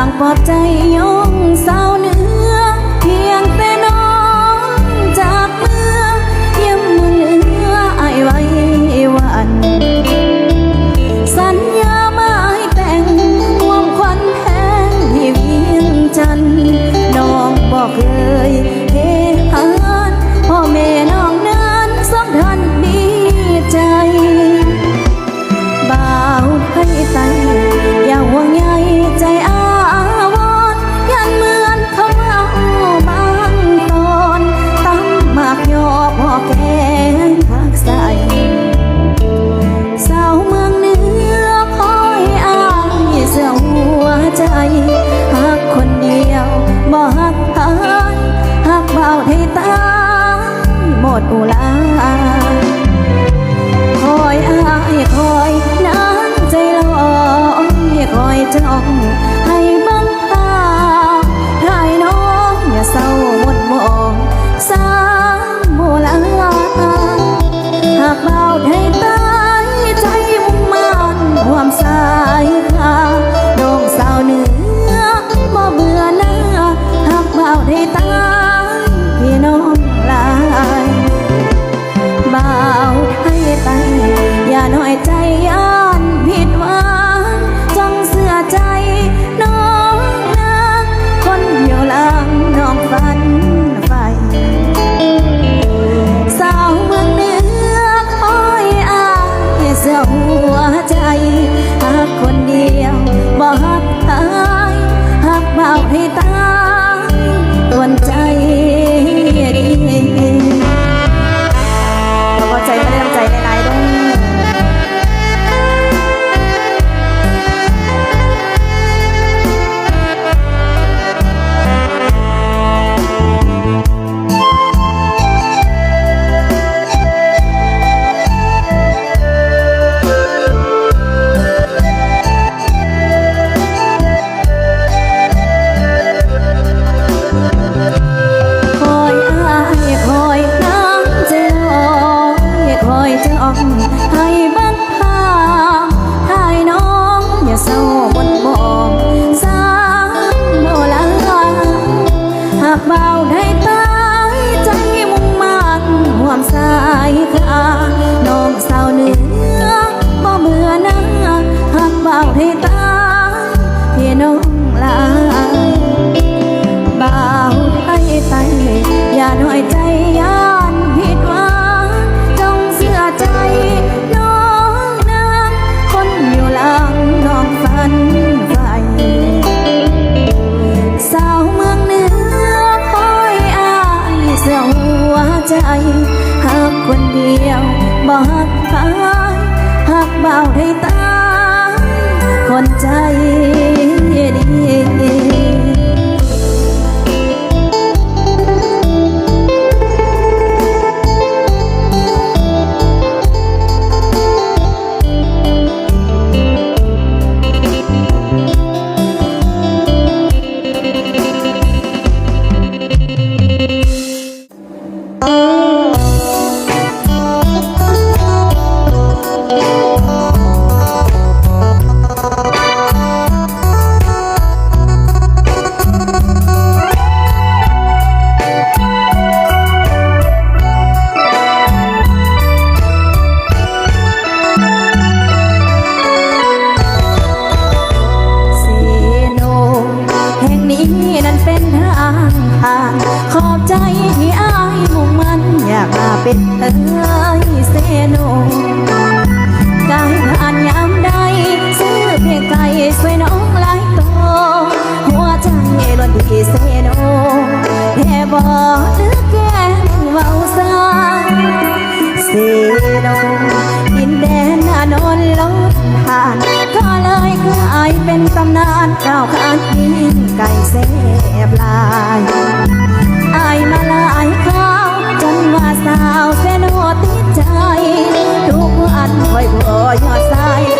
ากปอดใจยงสา ได้ตายใจมุ่งมันหวมสายตาน้องสาวเนื้อบ่เมื่อนังหักเบาให้ตายพี่น้องลา สีาหัวใจหากคนเดียวบ่หักพายหากเบาได้ตายคนใจดี เป็นอ้ยเซโนการงานยามใดซื้อเพียงไก่สวยน้องหลายโตหัวใจล้วนดีเซโนแค่บอกนึกแก่เว้าซาเซโนดินแดนนานอนลบผ่านก็เลยกลายเป็นตำนานเก่าขานกินไก่เสบลายอายมา สาวเสนหอติดใจ ทุกวันคอยบ่ยอดสาย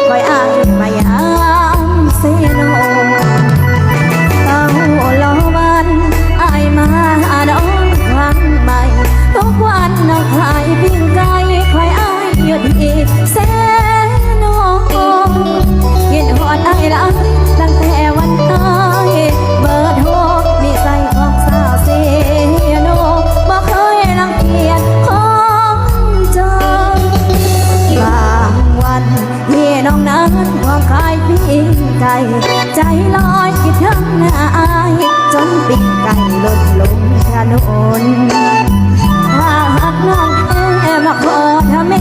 านความคายพี่งไก่ ใจลอยคิดถึงนาอาย จนปิดงไก่หล่นลงถนนถ้าหากน้องเอมาขอถ้าแม่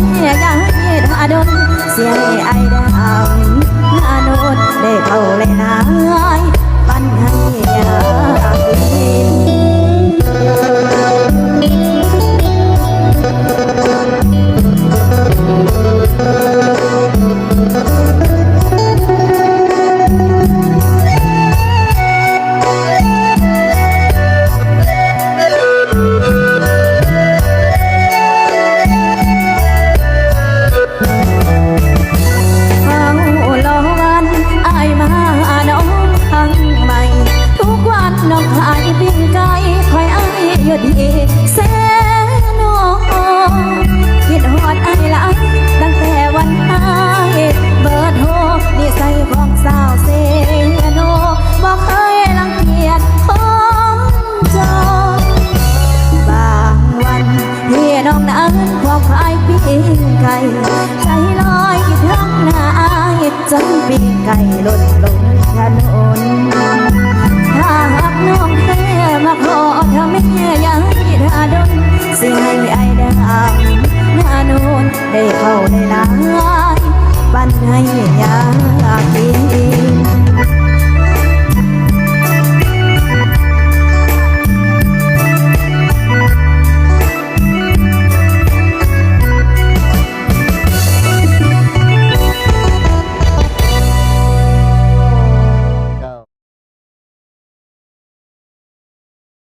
องนั้นความคลายปีงไก่ใจลอยทั้งหน้าจนปีงไก่ลดลงถนนถ้าหากน้องเต้มาขอทำไม่แย่ยังถ้าดนสิให้ไอ้ดาวหน้านนได้เข้าได้ลายบันให้ยาปี